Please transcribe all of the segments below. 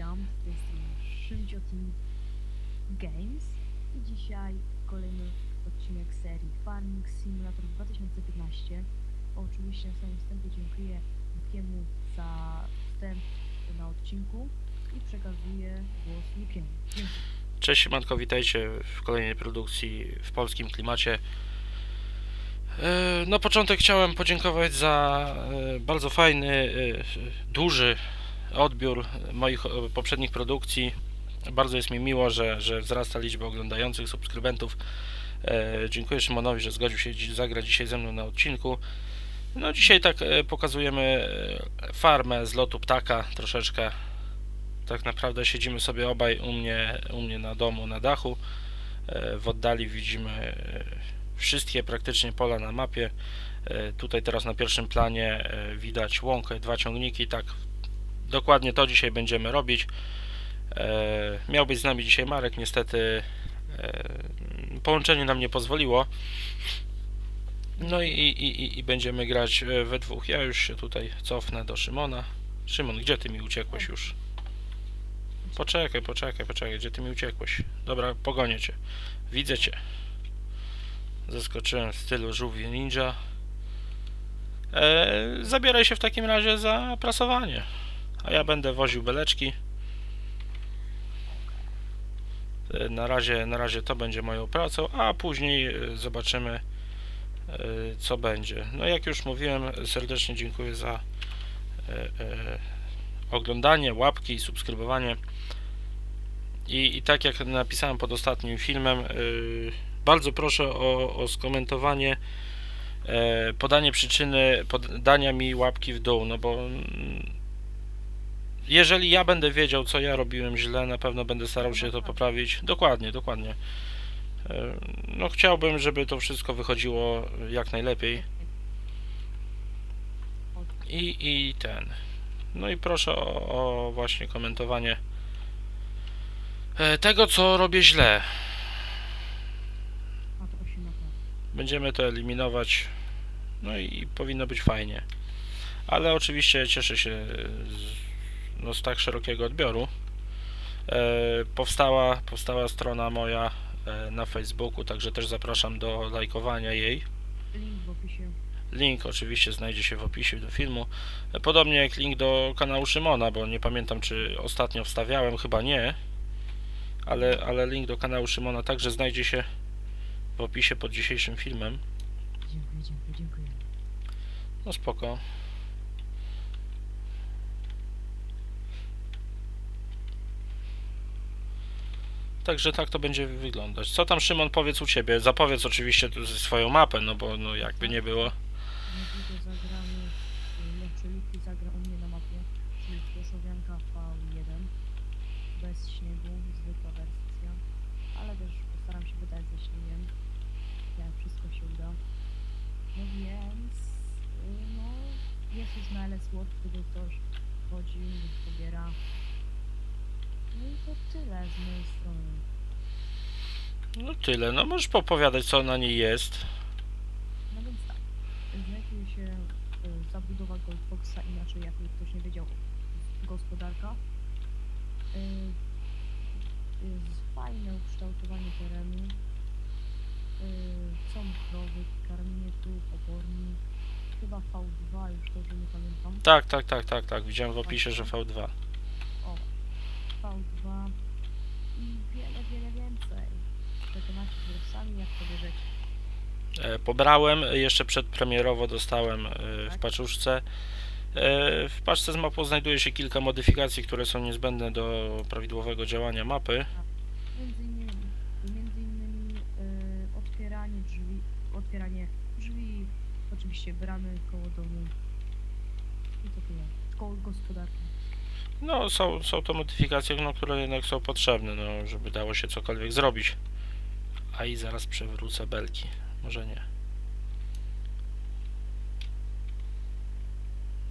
witam, z tej strony Szymcio Team Games i dzisiaj kolejny odcinek serii Farming Simulator 2015. Oczywiście na samym wstępie dziękuję Lukiemu za wstęp na odcinku i przekazuję głos. Dziękuję. Cześć Siemanko, witajcie w kolejnej produkcji w polskim klimacie. E, Na początek chciałem podziękować za e, bardzo fajny, e, duży odbiór moich e, poprzednich produkcji. Bardzo jest mi miło, że, że wzrasta liczba oglądających, subskrybentów. E, Dziękuję Szymonowi, że zgodził się zagrać dzisiaj ze mną na odcinku. No dzisiaj tak e, pokazujemy farmę z lotu ptaka troszeczkę tak naprawdę siedzimy sobie obaj u mnie, u mnie na domu, na dachu. W oddali widzimy wszystkie praktycznie pola na mapie. Tutaj teraz na pierwszym planie widać łąkę, dwa ciągniki. Tak, dokładnie to dzisiaj będziemy robić. E, Miał być z nami dzisiaj Marek, niestety e, połączenie nam nie pozwoliło. No i, i, i, będziemy grać e, we dwóch. Ja już się tutaj cofnę do Szymona. Szymon, gdzie ty mi uciekłeś już? Poczekaj, poczekaj, poczekaj, gdzie ty mi uciekłeś? Dobra, pogonię cię. Widzę cię. Zaskoczyłem w stylu żółwie ninja. Zabieraj się w takim razie za prasowanie. A ja będę woził beleczki. E, na razie, na razie to będzie moją pracą, a później e, zobaczymy e, co będzie. No jak już mówiłem, serdecznie dziękuję za oglądanie, łapki, subskrybowanie. I, I tak jak napisałem pod ostatnim filmem, bardzo proszę o, o skomentowanie, podanie przyczyny podania mi łapki w dół, no bo mm, jeżeli ja będę wiedział, co ja robiłem źle, na pewno będę starał się to poprawić. Dokładnie, dokładnie. No chciałbym, żeby to wszystko wychodziło jak najlepiej. I, i ten. No i proszę o, o właśnie komentowanie e, tego, co robię źle. Będziemy to eliminować. No i powinno być fajnie. Ale oczywiście cieszę się z, no, z tak szerokiego odbioru. E, powstała, powstała strona moja e, na Facebooku, także też zapraszam do lajkowania jej. Link w opisie. Link oczywiście znajdzie się w opisie do filmu. E, Podobnie jak link do kanału Szymona, bo nie pamiętam czy ostatnio wstawiałem, chyba nie. Ale, ale link do kanału Szymona także znajdzie się w opisie pod dzisiejszym filmem. Dziękuję, dziękuję, dziękuję. No spoko. Także tak to będzie wyglądać. Co tam Szymon powiedz u Ciebie? Zapowiedz oczywiście swoją mapę, no bo no jakby nie było. Luki zagra u mnie na mapie, czyli Kroszowianka V1, bez śniegu, zwykła wersja, ale też postaram się wydać ze śniegiem, jak wszystko się uda. No więc, no, jest już na LS World, gdyby ktoś chodzi, lub pobiera. No i to tyle z mojej strony. No tyle. No możesz popowiadać co na niej jest. No więc tak, znajduje się y, zabudowa Goldboxa, inaczej jakby ktoś nie wiedział, gospodarka. Y, Jest fajne ukształtowanie terenu. Y, Są krowy, karmienie tu, obornik. Chyba V2, już dobrze nie pamiętam. Tak, tak, tak, tak, tak. Widziałem w opisie, że V2. O, V2 i wiele, wiele więcej. Przekonacie się sami, jak to bierzecie. E, Pobrałem, jeszcze przedpremierowo dostałem e, w Tak. paczuszce. E, W paczce z mapą znajduje się kilka modyfikacji, które są niezbędne do prawidłowego działania mapy. Między innymi, między innymi e, otwieranie drzwi, otwieranie drzwi, oczywiście bramy koło domu i to tyle. Koło gospodarki. No, są, są to modyfikacje, no, które jednak są potrzebne, no, żeby dało się cokolwiek zrobić. A i zaraz przewrócę belki. Może nie.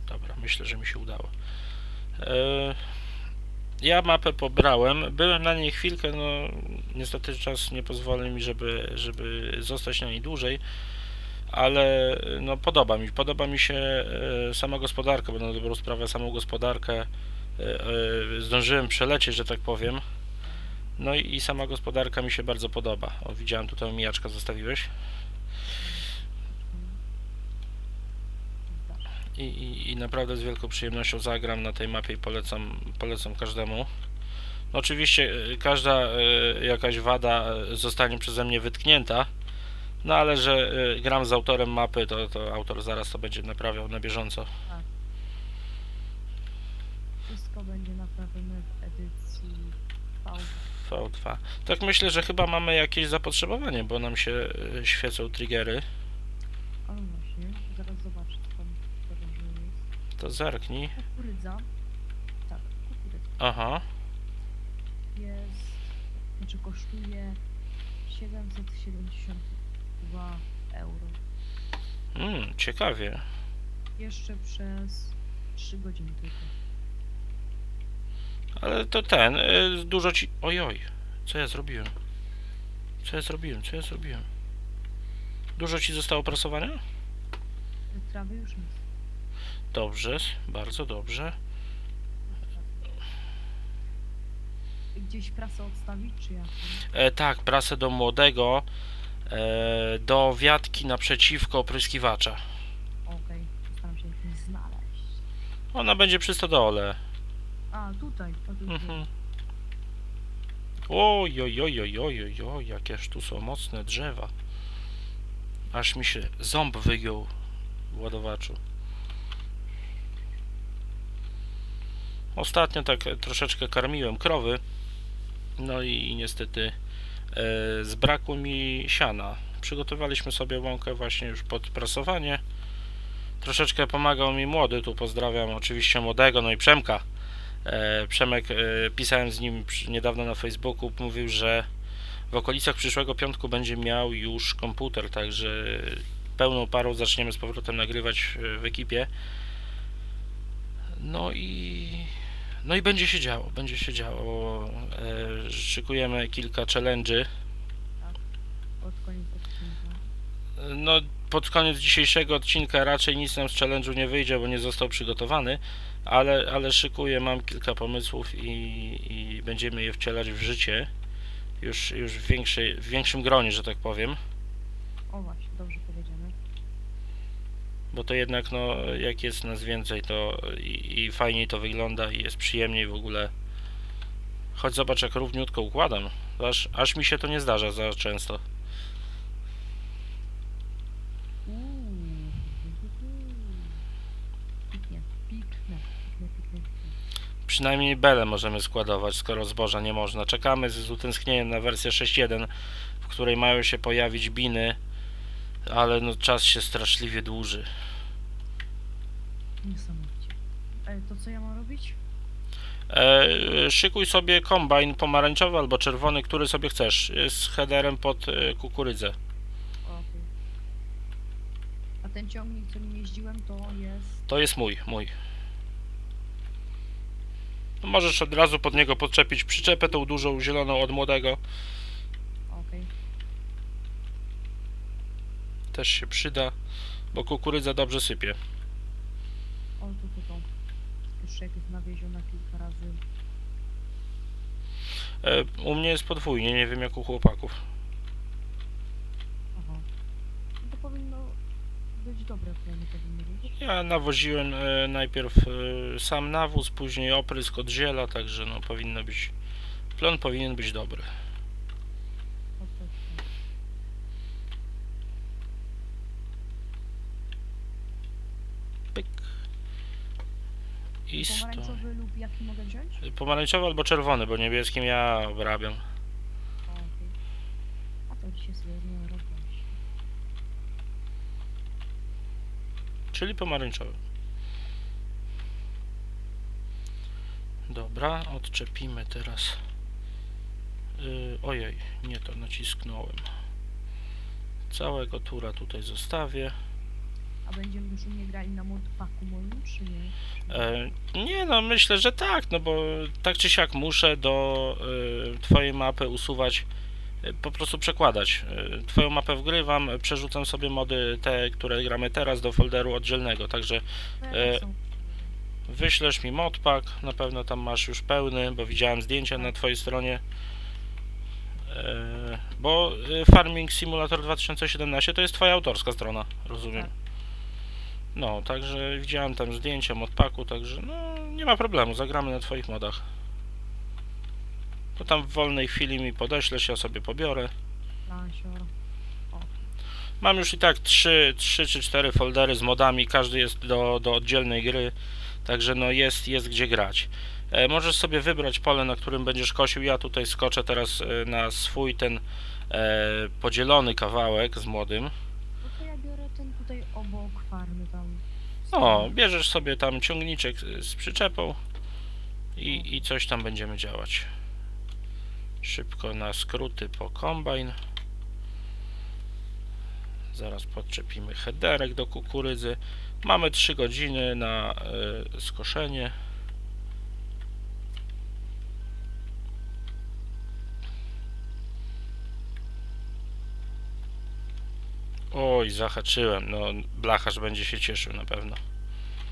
Dobra, myślę, że mi się udało. E, ja mapę pobrałem. Byłem na niej chwilkę, no niestety czas nie pozwoli mi, żeby, żeby zostać na niej dłużej. Ale no podoba mi, podoba mi się e, sama gospodarka, bo na dobrą sprawę samą gospodarkę zdążyłem przelecieć, że tak powiem. No i, sama gospodarka mi się bardzo podoba. O, widziałem tutaj mijaczka zostawiłeś. Tak. I, i, I naprawdę z wielką przyjemnością zagram na tej mapie i polecam, polecam każdemu. No oczywiście e, każda e, jakaś wada e, zostanie przeze mnie wytknięta, no ale że e, gram z autorem mapy, to, to autor zaraz to będzie naprawiał na bieżąco. Wszystko będzie naprawione w edycji V. V2. Tak myślę, że chyba mamy jakieś zapotrzebowanie, bo nam się e, świecą triggery. A no właśnie, zaraz zobaczę co tam podróżuje jest. To zerknij. Kukurydza. Tak, kukurydza. Aha. Jest, znaczy kosztuje 772 euro. Mm, ciekawie. Jeszcze przez 3 godziny tylko. Ale to ten, y, dużo ci... Ojoj, co ja zrobiłem? Co ja zrobiłem? Co ja zrobiłem? Dużo ci zostało prasowania? Trawy już nic. Dobrze, bardzo dobrze. Gdzieś prasę odstawić, czy jak? E, tak, prasę do młodego, e, do wiatki naprzeciwko opryskiwacza. Okej, postaram się jakimś znaleźć. Ona będzie przy stodole. A, tutaj, o tu Mhm. Oj, oj, oj, oj, oj, oj, oj, jakież tu są mocne drzewa. Aż mi się ząb wygiął w ładowaczu. Ostatnio tak e, troszeczkę karmiłem krowy. No i, i niestety e, zbrakło mi siana. Przygotowaliśmy sobie łąkę właśnie już pod prasowanie. Troszeczkę pomagał mi młody, tu pozdrawiam oczywiście młodego, no i Przemka. E, Przemek, e, pisałem z nim niedawno na Facebooku, mówił, że w okolicach przyszłego piątku będzie miał już komputer, także pełną parą zaczniemy z powrotem nagrywać e, w ekipie. No i no i będzie się działo, będzie się działo. Szykujemy kilka challenge'y. odcinka. No, pod koniec dzisiejszego odcinka raczej nic nam z challenge'u nie wyjdzie, bo nie został przygotowany, ale, ale szykuję, mam kilka pomysłów i, i będziemy je wcielać w życie już, już w, większej, w większym gronie, że tak powiem, O właśnie, dobrze powiedziane. bo to jednak, no, jak jest nas więcej, to i, i fajniej to wygląda i jest przyjemniej w ogóle. Chodź zobacz, jak równiutko układam, aż, aż mi się to nie zdarza za często. Przynajmniej bele możemy składować, skoro zboża nie można. Czekamy z utęsknieniem na wersję 6.1, w której mają się pojawić biny, ale no czas się straszliwie dłuży. Niesamowicie. E, to co ja mam robić? E, szykuj sobie kombajn pomarańczowy albo czerwony, który sobie chcesz, z headerem pod e, kukurydzę. Okej. A ten ciągnik, nim jeździłem, to jest... To jest mój, mój. No możesz od razu pod niego podczepić przyczepę tą dużą zieloną od młodego. Okej. Też się przyda, bo kukurydza dobrze sypie. O, tu, tu, tu. Już jak jest nawieziona kilka razy. E, u mnie jest podwójnie, nie wiem jak u chłopaków. Aha. No to powinno być dobre plany, powinny być. Ja nawoziłem e, najpierw e, sam nawóz, później oprysk od ziela, także no powinno być. Plon powinien być dobry. Pyk. I sto. Pomarańczowy lub jaki mogę wziąć? Pomarańczowy albo czerwony, bo niebieskim ja obrabiam. Okej. A to dzisiaj sobie nie robię. Czyli pomarańczowy. Dobra, odczepimy teraz. Yy, ojej, nie to nacisknąłem. Całego tura tutaj zostawię. A będziemy już u mnie grali na modpaku moim, czy nie? E, nie no, myślę, że tak, no bo tak czy siak muszę do e, twojej mapy usuwać, po prostu przekładać. E, twoją mapę wgrywam, przerzucam sobie mody te, które gramy teraz do folderu oddzielnego, także No, E, są. wyślesz mi modpack, na pewno tam masz już pełny, bo widziałem zdjęcia na twojej stronie. E, Bo Farming Simulator 2017 to jest twoja autorska strona, rozumiem. Tak. No, także widziałem tam zdjęcia modpacku, także no nie ma problemu, zagramy na twoich modach. To tam w wolnej chwili mi podeślesz, ja sobie pobiorę. Mam już i tak 3, 3 czy 4 foldery z modami, każdy jest do, do oddzielnej gry, także no jest, jest gdzie grać. E, możesz sobie wybrać pole, na którym będziesz kosił. Ja tutaj skoczę teraz e, na swój ten e, podzielony kawałek z młodym. No to ja biorę ten tutaj obok farmy tam. O, bierzesz sobie tam ciągniczek z- z przyczepą i, i coś tam będziemy działać. Szybko na skróty po kombajn. Zaraz podczepimy headerek do kukurydzy. Mamy 3 godziny na y, skoszenie. Oj, zahaczyłem. No, blacharz będzie się cieszył na pewno.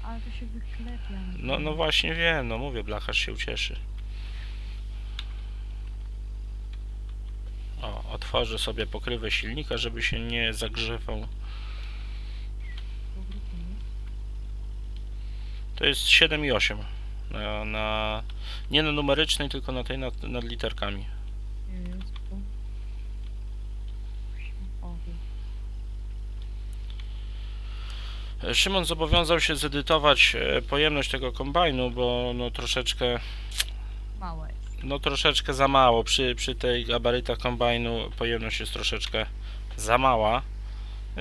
Ale to się wyklepia. No, no właśnie wiem, no mówię, blacharz się ucieszy. O, otworzę sobie pokrywę silnika, żeby się nie zagrzewał. To jest 7 i 8. Na, na, nie na numerycznej, tylko na tej nad, nad literkami. Szymon zobowiązał się zedytować e, pojemność tego kombajnu, bo no troszeczkę Małe. No troszeczkę za mało. Przy, przy tej gabarytach kombajnu pojemność jest troszeczkę za mała.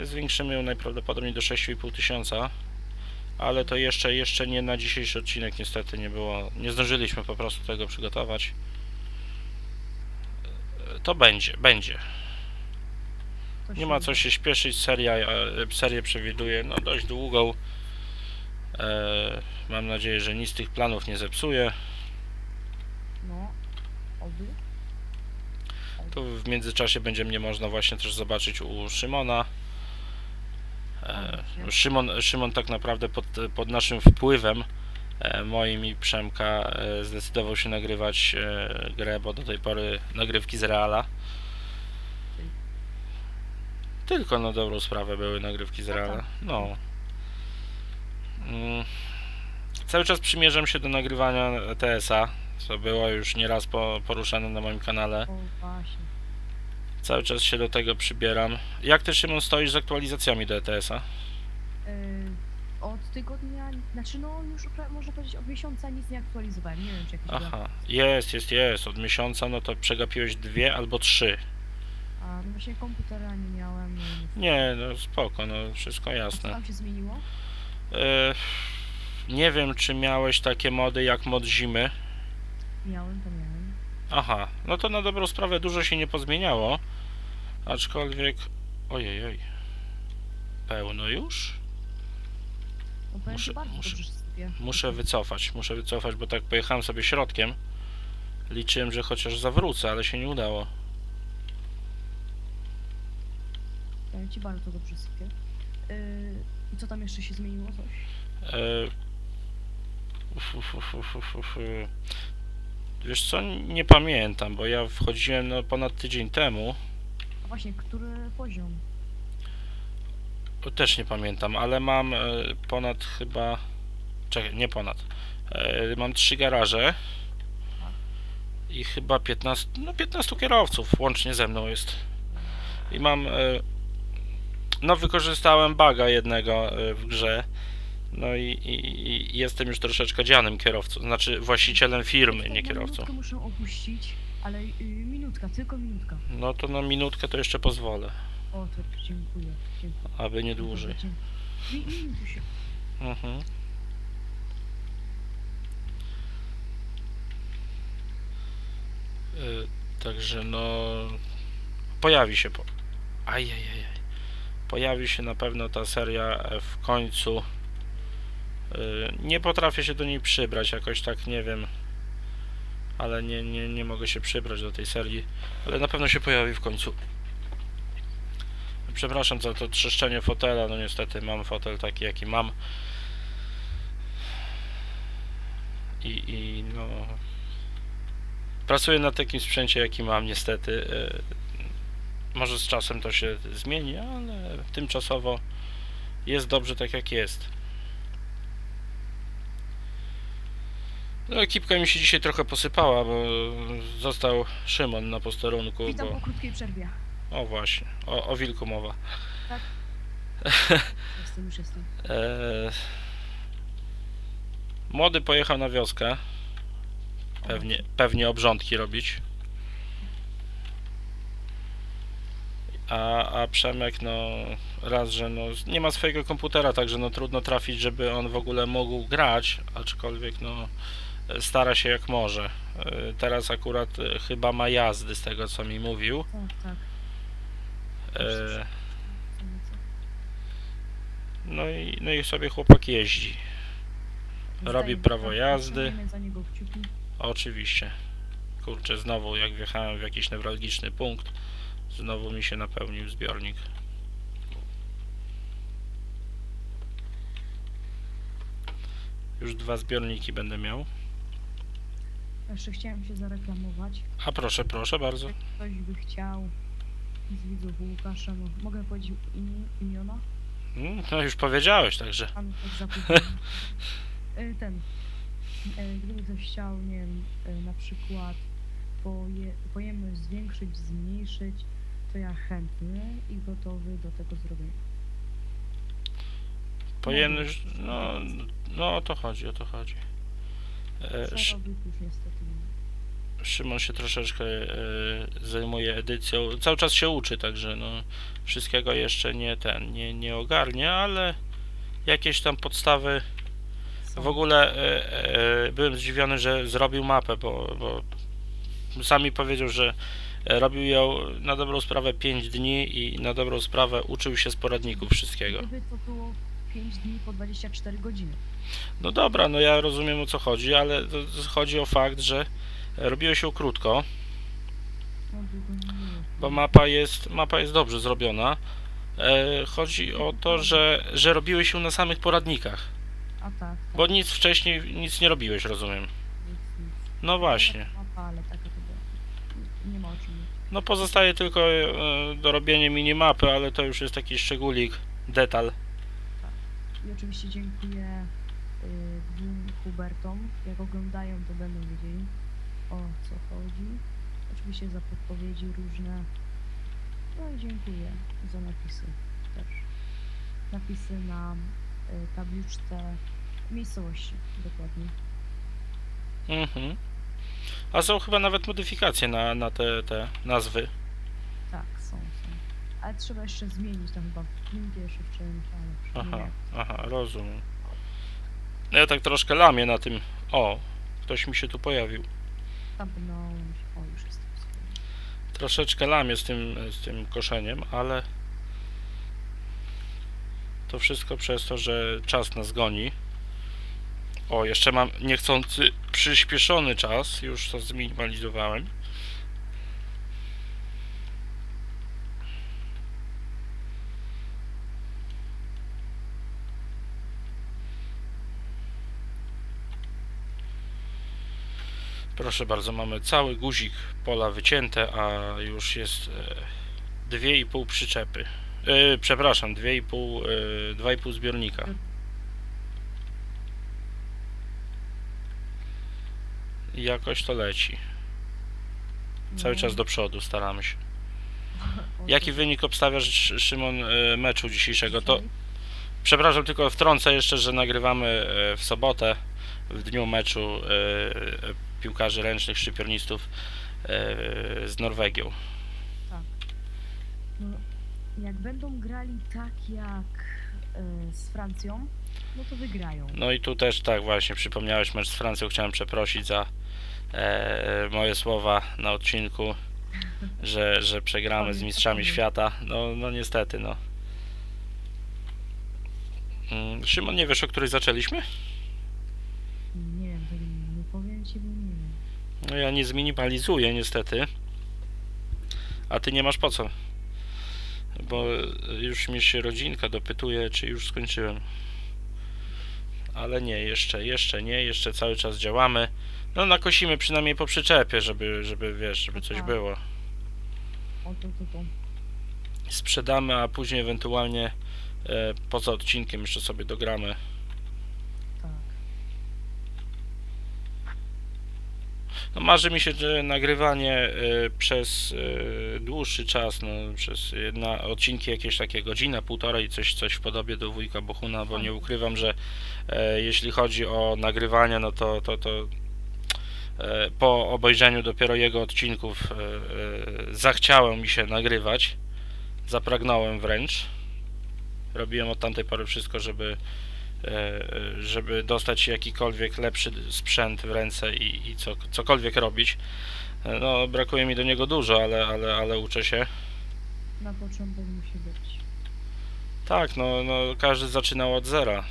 Zwiększymy ją najprawdopodobniej do 6,5 tysiąca. Ale to jeszcze, jeszcze nie na dzisiejszy odcinek niestety nie było. Nie zdążyliśmy po prostu tego przygotować. To będzie, będzie. Nie ma co się śpieszyć. Seria, e, serię przewiduję no dość długą. E, mam nadzieję, że nic z tych planów nie zepsuje. Tu w międzyczasie będzie mnie można właśnie też zobaczyć u Szymona. E. Szymon, Szymon tak naprawdę pod, pod naszym wpływem e, moim i Przemka e, zdecydował się nagrywać grę, bo do tej pory nagrywki z Reala. Tylko na dobrą sprawę były nagrywki z No Reala. tak. No. Mm. Cały czas przymierzam się do nagrywania TSA, co było już nieraz po, poruszane na moim kanale. O, właśnie. Cały czas się do tego przybieram. Jak ty, Szymon, stoisz z aktualizacjami do ETS-a? Yy, od tygodnia, znaczy no już pra- można powiedzieć od miesiąca nic nie aktualizowałem. Nie wiem czy jakieś były Aha, jest, jest, jest. Od miesiąca, no to przegapiłeś dwie albo trzy. A no właśnie komputera nie miałem. No, i nic. Nie, no spoko, no wszystko A co jasne. tam się zmieniło? E, nie wiem, czy miałeś takie mody jak mod zimy. Miałem, to miałem. Aha, no to na dobrą sprawę dużo się nie pozmieniało. Aczkolwiek... Ojej, oj. Pełno już? No powiem Muszę- ci bardzo muszę- dobrze sypie. Muszę wycofać, muszę wycofać, bo tak pojechałem sobie środkiem. Liczyłem, że chociaż zawrócę, ale się nie udało. Powiem ci bardzo dobrze sypie. Yy, I co tam jeszcze się zmieniło? Coś? E, uf, uf, uf, uf, uf, uf, y. Wiesz co, nie pamiętam, bo ja wchodziłem no, ponad tydzień temu. A właśnie, który poziom? To Też nie pamiętam, ale mam e, ponad chyba. Czekaj, nie ponad. E, mam trzy garaże. I chyba 15, no 15 kierowców łącznie ze mną jest. I mam. E, no, wykorzystałem baga jednego e, w grze. No i, i, i jestem już troszeczkę dzianym kierowcą, znaczy właścicielem firmy, nie kierowcą. muszę opuścić, ale yy, minutka, tylko minutka. No to na minutkę to jeszcze pozwolę, O, to dziękuję. dziękuję. aby nie dłużej. Się. Mhm. Y, Także no pojawi się po. Ajajajaj. Pojawi się na pewno ta seria w końcu. Y, Nie potrafię się do niej przybrać, jakoś tak nie wiem. Ale nie, nie, nie mogę się przybrać do tej serii. Ale na pewno się pojawi w końcu. Przepraszam za to trzeszczenie fotela, no niestety mam fotel taki jaki mam. i, i no pracuję na takim sprzęcie jaki mam niestety. E, Może z czasem to się zmieni, ale tymczasowo jest dobrze tak jak jest. No ekipka mi się dzisiaj trochę posypała, bo został Szymon na posterunku, Witam bo... po krótkiej przerwie. O właśnie, o, o wilku mowa. Jestem, już jestem. Eee, młody pojechał na wioskę. Pewnie, pewnie obrządki robić. A, a Przemek, no raz, że no, nie ma swojego komputera, także no trudno trafić, żeby on w ogóle mógł grać, aczkolwiek no stara się jak może. E, Teraz akurat e, chyba ma jazdy z tego co mi mówił. Tak, tak. E. No i, no i sobie chłopak jeździ. Robi prawo jazdy. Oczywiście. Kurczę, znowu jak wjechałem w jakiś newralgiczny punkt, znowu mi się napełnił zbiornik. Już dwa zbiorniki będę miał. Jeszcze chciałem się zareklamować. A proszę, proszę bardzo. Jak ktoś by chciał z widzów Łukasza, mo- mogę powiedzieć im, imiona? Mm, No już powiedziałeś, także. Pan tak zapytał. Y, Ten. y, Gdyby ktoś chciał, nie wiem, y, na przykład poje, pojemność zwiększyć, zmniejszyć, to ja chętny i gotowy do tego zrobienia. Pojemność, no, no o to chodzi, o to chodzi. E, niestety nie. Szymon się troszeczkę e, zajmuje edycją. Cały czas się uczy, także no wszystkiego jeszcze nie ten, nie, nie ogarnia, ale jakieś tam podstawy. Są. W ogóle e, e, byłem zdziwiony, że zrobił mapę, bo, bo sami powiedział, że e, robił ją na dobrą sprawę 5 dni i na dobrą sprawę uczył się z poradników wszystkiego. Gdyby to było 5 dni po 24 godziny. No dobra, no ja rozumiem o co chodzi, ale chodzi o fakt, że robiło się krótko. Bo mapa jest, mapa jest dobrze zrobiona. E, chodzi o to, że, że robiłeś się na samych poradnikach, A tak, tak. bo nic wcześniej, nic nie robiłeś, rozumiem. Nic, nic. No właśnie. Mapa, ale taka to była. Nie- Nie ma o czym mówić. No pozostaje tylko e, dorobienie minimapy, ale to już jest taki szczególik, detal. I oczywiście dziękuję y, dwóm Hubertom. Jak oglądają, to będą wiedzieli o co chodzi. Oczywiście za podpowiedzi różne. No i dziękuję za napisy też. Napisy na y, tabliczce miejscowości dokładnie. Mhm. A są chyba nawet modyfikacje na, na te, te nazwy. Ale trzeba jeszcze zmienić tam chyba w Klimkie jeszcze w czymś, ale Aha, wiem. aha, rozumiem. Ja tak troszkę lamię na tym. O, ktoś mi się tu pojawił. Tapnąć. O, już jestem sobie. troszeczkę lamię z tym, z tym koszeniem, ale to wszystko przez to, że czas nas goni. O, jeszcze mam niechcący przyspieszony czas, już to zminimalizowałem. Proszę bardzo, mamy cały guzik pola wycięte, a już jest e, 2,5 przyczepy. E, przepraszam, 2,5 e, 2,5 zbiornika. I jakoś to leci. Cały No, czas do przodu staramy się. Jaki wynik obstawiasz, Sz- Szymon, e, meczu dzisiejszego? To. Przepraszam, tylko wtrącę jeszcze, że nagrywamy e, w sobotę, w dniu meczu e, e, piłkarzy ręcznych, szczypiornistów e, z Norwegią. No, jak będą grali tak jak z Francją, no to wygrają. No i tu też tak właśnie przypomniałeś mecz z Francją. Chciałem przeprosić za e, moje słowa na odcinku, że, że przegramy z mistrzami świata. No, no niestety, no. Mm, Szymon, nie wiesz, o której zaczęliśmy? Nie wiem, tak nie powiem ci, bo nie wiem. No ja nie zminimalizuję niestety. A ty nie masz po co? Bo już mi się rodzinka dopytuje, czy już skończyłem. ale nie, jeszcze, jeszcze nie, jeszcze cały czas działamy. No nakosimy przynajmniej po przyczepie, żeby, żeby wiesz, żeby coś Tak. było. Sprzedamy, a później ewentualnie e, poza odcinkiem jeszcze sobie dogramy. Tak. No marzy mi się, że nagrywanie e, przez e, dłuższy czas, no przez na odcinki jakieś takie godzina, półtorej, coś, coś w podobie do wujka Bohuna, bo nie ukrywam, że e, jeśli chodzi o nagrywanie, no to, to, to e, po obejrzeniu dopiero jego odcinków e, zachciało mi się nagrywać, zapragnąłem wręcz. Robiłem od tamtej pory wszystko, żeby żeby dostać jakikolwiek lepszy sprzęt w ręce i, i co, cokolwiek robić. E, No, brakuje mi do niego dużo, ale, ale, ale uczę się. Na początek musi być. Tak, no, no każdy zaczynał od zera.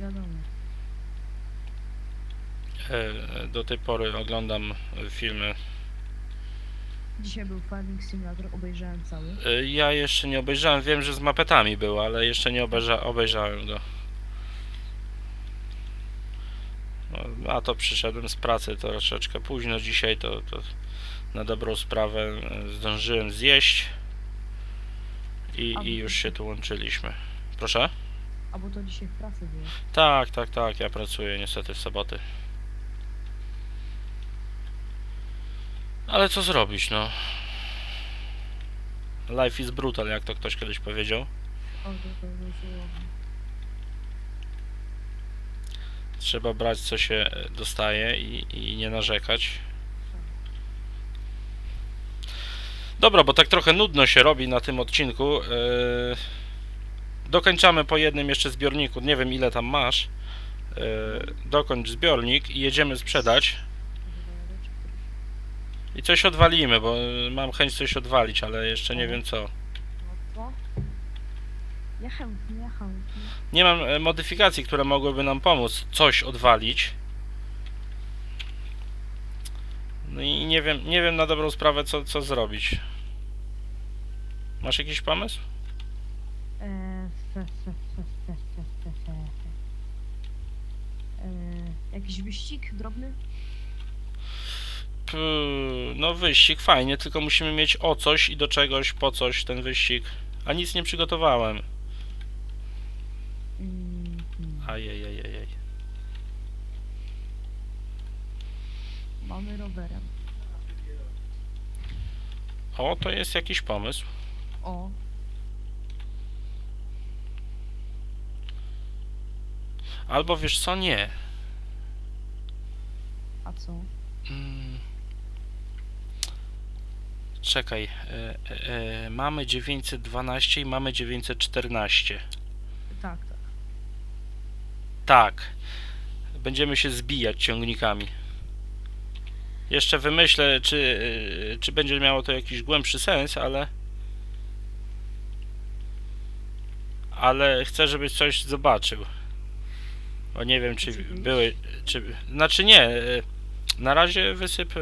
Wiadomo. E, Do tej pory oglądam filmy. Dzisiaj był Farming Simulator, obejrzałem cały. E, Ja jeszcze nie obejrzałem, wiem, że z mapetami był, ale jeszcze nie obejrza, obejrzałem go. No, a to przyszedłem z pracy troszeczkę późno dzisiaj, to, to na dobrą sprawę e, zdążyłem zjeść i, i już się tu łączyliśmy. Proszę? A bo to dzisiaj w pracy było. Tak, tak, tak, ja pracuję niestety w soboty. Ale co zrobić, no? Life is brutal, jak to ktoś kiedyś powiedział. O, to, to było Trzeba brać co się e, dostaje i, i nie narzekać. Dobra, bo tak trochę nudno się robi na tym odcinku. Yy, dokończamy po jednym jeszcze zbiorniku. Nie wiem ile tam masz. Yy, dokończ zbiornik i jedziemy sprzedać. I coś odwalimy, bo mam chęć coś odwalić, ale jeszcze nie wiem co? Nie mam e, modyfikacji, które mogłyby nam pomóc coś odwalić. No i nie wiem, nie wiem na dobrą sprawę co, co zrobić. Masz jakiś pomysł? Jakiś wyścig drobny? P- no wyścig fajnie, tylko musimy mieć o coś i do czegoś, po coś ten wyścig. A nic nie przygotowałem. Ajajajajaj. Mamy rowerem. O, to jest jakiś pomysł. O, Albo wiesz co, nie. a co? Mm. Czekaj, e, e, e, mamy 912 i mamy 914. Tak, tak. Będziemy się zbijać ciągnikami. Jeszcze wymyślę, czy, e, czy będzie miało to jakiś głębszy sens, ale. Ale chcę, żebyś coś zobaczył. Bo nie wiem, czy wyjść? były. Czy, znaczy nie. e, Na razie wysyp,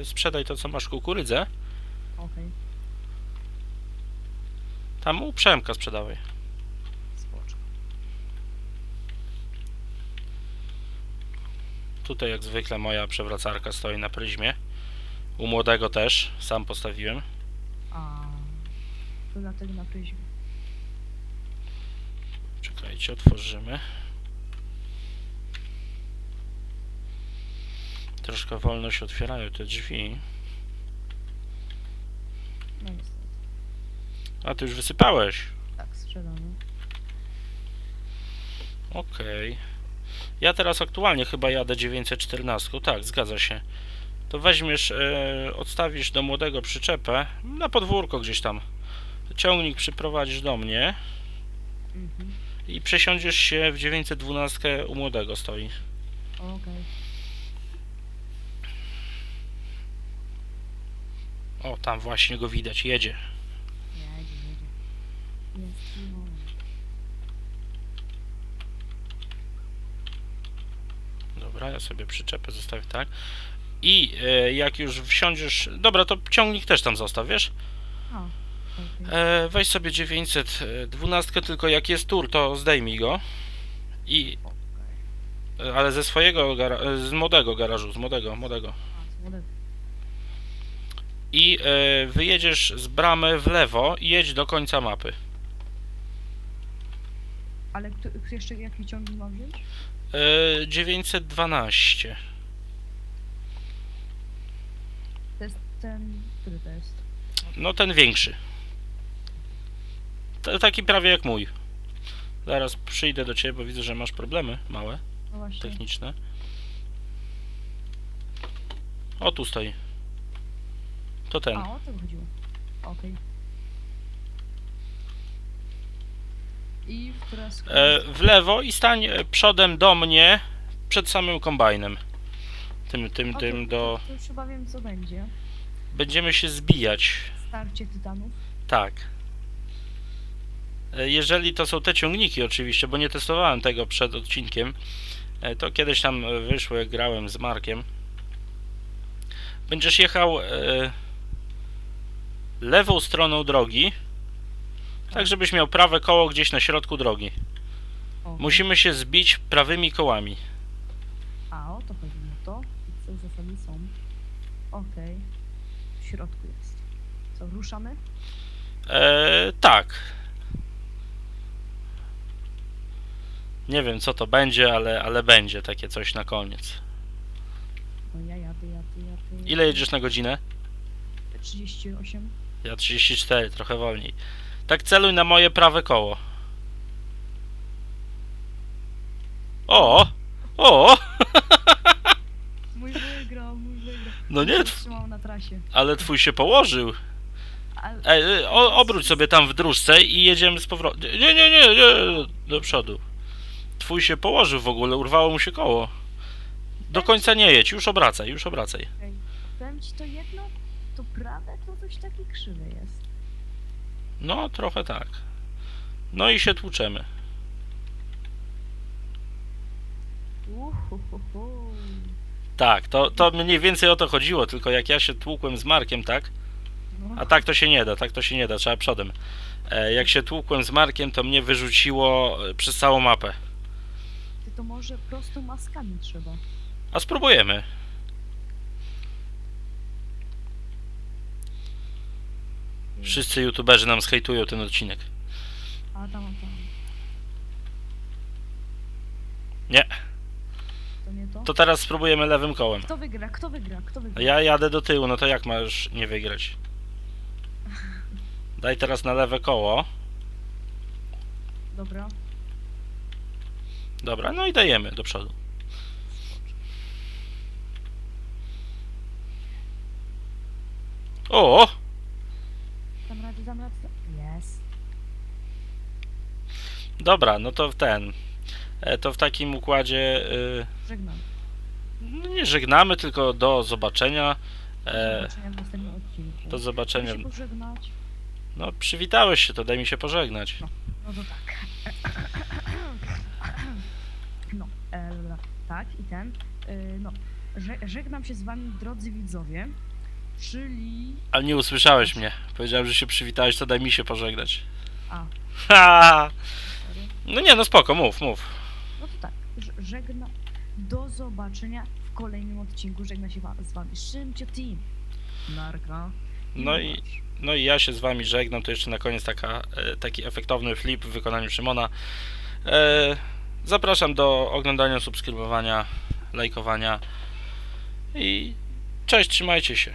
e, sprzedaj to, co masz kukurydzę. Okej, Tam u Przemka sprzedawaj. Tutaj jak zwykle moja przewracarka stoi na pryzmie. U młodego też, sam postawiłem. A, to dlatego na pryzmie. Czekajcie, otworzymy. Troszkę wolno się otwierają te drzwi. No niestety. A ty już wysypałeś. Tak, sprzedamy. Okej. Ja teraz aktualnie chyba jadę 914. Tak, zgadza się. To weźmiesz, e, odstawisz do młodego przyczepę na podwórko gdzieś tam. Ciągnik przyprowadzisz do mnie Mhm. i przesiądziesz się w 912 u młodego stoi. Okej. O, tam właśnie go widać. Jedzie, jedzie. Jest i moment. Dobra, ja sobie przyczepę zostawię tak. I e, jak już wsiądziesz. Dobra, to ciągnik też tam zostaw, wiesz? A, okej. E, weź sobie 912, tylko jak jest tur, to zdejmij go. I, e, ale ze swojego, e, z młodego garażu, z młodego, młodego. A, z młodego. I e, wyjedziesz z bramy w lewo i jedź do końca mapy. Ale kto jeszcze jaki ciągnik mam wziąć? E, 912. To jest ten, który to jest? No ten większy. T- taki prawie jak mój. Zaraz przyjdę do ciebie, bo widzę, że masz problemy małe, No właśnie. techniczne. O, tu stoi. To ten. A, o to chodziło. Okej. I w które E, w lewo i stań przodem do mnie, przed samym kombajnem. Tym, tym, tym do... To już chyba wiem co będzie. Będziemy się zbijać. Starcie tytanów. Tak. E, Jeżeli to są te ciągniki oczywiście, bo nie testowałem tego przed odcinkiem, e, to kiedyś tam e, wyszło, jak grałem z Markiem. Będziesz jechał e, lewą stroną drogi, tak żebyś miał prawe koło gdzieś na środku drogi. O, Musimy się zbić prawymi kołami. A, o to chodzi na to. Co zasady są. Okej. W środku jest. Co, ruszamy? E, tak. Nie wiem co to będzie, ale, ale będzie takie coś na koniec. No ja jadę, jadę, jadę. Ile jedziesz na godzinę? 38. Ja 34, trochę wolniej. Tak celuj na moje prawe koło. O! O! Mój wygrał, mój wygrał. No nie, tw- Trzymał na trasie. ale twój się położył. Ale Ej, ej, o, obróć sobie tam w dróżce i jedziemy z powrotem. Nie, nie, nie, nie, do przodu. Twój się położył w ogóle, urwało mu się koło. Do końca nie jedź, już obracaj, już obracaj. Powiem ci to jedno, to prawe to coś taki krzywy jest. No, trochę tak. No i się tłuczemy. Uhuhuhu. Tak, to, to mniej więcej o to chodziło, tylko jak ja się tłukłem z Markiem, tak? A tak to się nie da, tak to się nie da, trzeba przodem. E, jak się tłukłem z Markiem, to mnie wyrzuciło e, przez całą mapę. ty to może prosto maskami trzeba. A spróbujemy. Wszyscy youtuberzy nam zhejtują ten odcinek. A tam, tam. Nie. To nie to? To teraz spróbujemy lewym kołem. Kto wygra? Kto wygra? Kto wygra? Ja jadę do tyłu, no to jak masz nie wygrać? Daj teraz na lewe koło. Dobra. Dobra, no i dajemy do przodu. O! Jest. Dobra, no to w ten. E, To w takim układzie. y, Żegnam. No nie żegnamy, tylko do zobaczenia. Do E, zobaczenia w następnym odcinku. do zobaczenia. Się pożegnać? No, przywitałeś się, to daj mi się pożegnać. No to tak. No, e, tak i ten. E, no, że, żegnam się z wami, drodzy widzowie. Czyli. Ale nie usłyszałeś mnie. Powiedziałem, że się przywitałeś, to daj mi się pożegnać. A, Ha! No nie, no spoko, mów, mów. No to tak. ż- Żegna. Do zobaczenia w kolejnym odcinku. Żegna się wa- z wami Szymcio Team. Narka. No i, Łukasz. no i ja się z wami żegnam. To jeszcze na koniec taka, e, taki efektowny flip w wykonaniu Szymona. E, zapraszam do oglądania, subskrybowania, lajkowania i cześć, trzymajcie się.